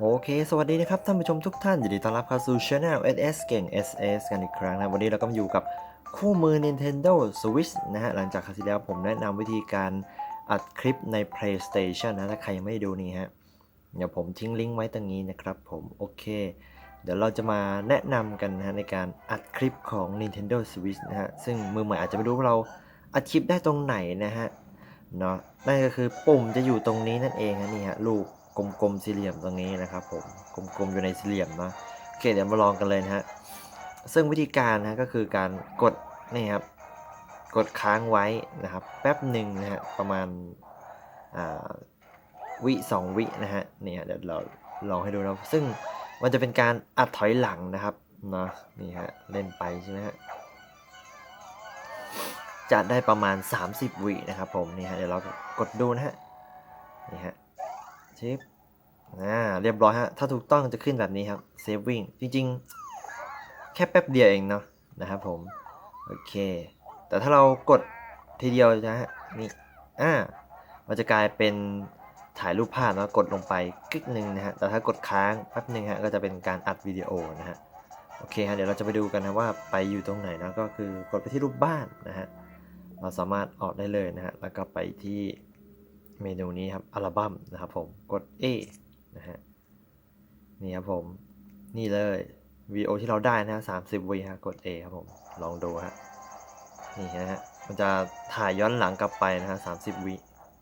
โอเค สวัสดีนะครับท่านผู้ชมทุกท่านยินดีต้อนรับเข้าสู่ Channel SS เก่ง SS กันอีกครั้งนะวันนี้เราก็มาอยู่กับคู่มือ Nintendo Switch นะฮะหลังจากคราวที่แล้วผมแนะนำวิธีการอัดคลิปใน PlayStation นะถ้าใครยังไม่ดูนี่ฮะเดี๋ยวผมทิ้งลิงก์ไว้ตรงนี้นะครับผมโอเค เดี๋ยวเราจะมาแนะนำกันนะฮะในการอัดคลิปของ Nintendo Switch นะฮะซึ่งมือใหม่อาจจะไม่รู้ว่าเราอัดคลิปได้ตรงไหนนะฮะเนาะนั่นก็คือปุ่มจะอยู่ตรงนี้นั่นเองฮะนี่ฮะลูก กลมๆสี่เหลี่ยมตรงนี้นะครับผมกลมๆอยู่ในสี่เหลี่ยมเนาะโอเคเดี๋ยวมาลองกันเลยนะฮะซึ่งวิธีการนะก็คือการกดนี่ครับกดค้างไว้นะครับแป๊บหนึ่งนะฮะประมาณาวิสองวินะฮะนี่ฮะเดี๋ยวเราลองให้ดูนะซึ่งมันจะเป็นการอัดถอยหลังนะครับเนาะนี่ฮะเล่นไปใช่ไหมฮะจะได้ประมาณ 30วินะครับผมนี่ฮะเดี๋ยวเรากดดูนะฮะนี่ฮะ ชิปอ่าเรียบร้อยฮะ ถ้าถูกต้องจะขึ้นแบบนี้ครับ saving จริงๆ แค่แป๊บเดียวเองเนาะนะครับผม โอเค แต่ถ้าเรากดทีเดียวนะฮะนี่อ่ามันจะกลายเป็นถ่ายรูปภาพแล้วกดลงไปคลิกหนึ่งนะฮะแต่ถ้ากดค้างแป๊บหนึ่งฮะก็จะเป็นการอัดวิดีโอนะฮะโอเคฮะเดี๋ยวเราจะไปดูกันนะว่าไปอยู่ตรงไหนนะก็คือกดไปที่รูปบ้านนะฮะเราสามารถออกได้เลยนะฮะแล้วก็ไปที่ เมนูนี้ครับอัลบั้มนะครับผมกด A นะฮะนี่ครับผมนี่เลยวิดีโอที่เราได้นะฮะสามสิบวิฮะกด A ครับผมลองดูฮะนี่นะฮะมันจะถ่ายย้อนหลังกลับไปนะฮะสามสิบวิ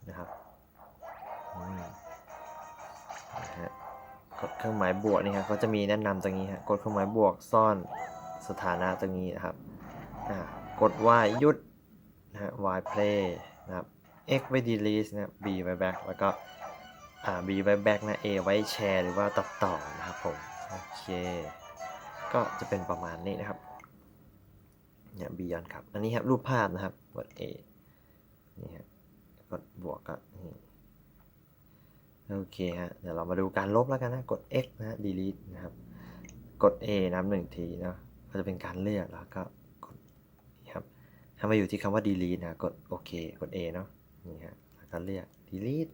นะครับนะฮะกดเครื่องหมายบวกนี่ฮะเขาจะมีแนะนำตรงนี้ฮะกดเครื่องหมายบวกซ่อนสถานะตรงนี้นะครับอ่ากดว่าหยุดนะฮะ y play นะครับ x ไว้ delete นะบ b ไว้ back แล้วก็อ่า b ไว้ back นะ a ไว้แชร์หรือว่าตัดต่อนะครับผม โอเค ก็จะเป็นประมาณนี้นะครับ เนี่ย b ย้อนครับ อันนี้ครับรูปภาพนะครับ กด a นี่ฮะกดบวกก็นี่โอเคฮะ เดี๋ยวเรามาดูการลบแล้วกันนะ กด x นะฮะ delete นะครับ กด a นับหนึ่งทีเนาะก็จะเป็นการเลือกแล้วก็กดนี่ครับ ถ้ามาอยู่ที่คำว่า delete นะ กดโอเค กด A เนาะ นี่ฮะแล้วก็เลือก delete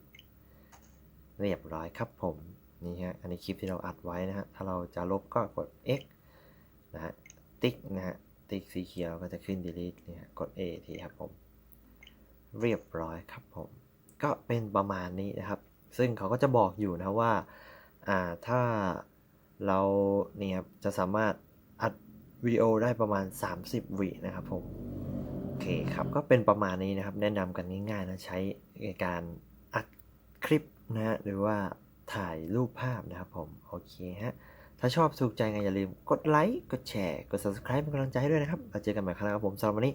เรียบร้อยครับผมนี่ฮะอันนี้คลิปที่เราอัดไว้นะฮะถ้าเราจะลบก็กด X นะฮะติ๊กนะฮะติ๊กสีเขียวก็จะขึ้น delete นี่ฮะกด A ทีครับผม เรียบร้อยครับผม ก็เป็นประมาณนี้นะครับ ซึ่งเขาก็จะบอกอยู่นะว่าอ่าถ้าเราเนี่ยจะสามารถอัดวิดีโอได้ประมาณ 30วินะครับผม เคครับ ก็เป็นประมาณนี้นะครับ แนะนำกันง่ายๆนะใช้ในการอัดคลิปนะฮะหรือว่าถ่ายรูปภาพนะครับผม โอเคฮะ ถ้าชอบถูกใจไงอย่าลืมกดไลค์ กดแชร์ กด subscribe เป็นกำลังใจให้ด้วยนะครับเราเจอกันใหม่ครั้งหน้าครับผมสำหรับวันนี้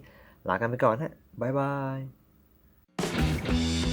ลากันไปก่อนฮะบ๊ายบาย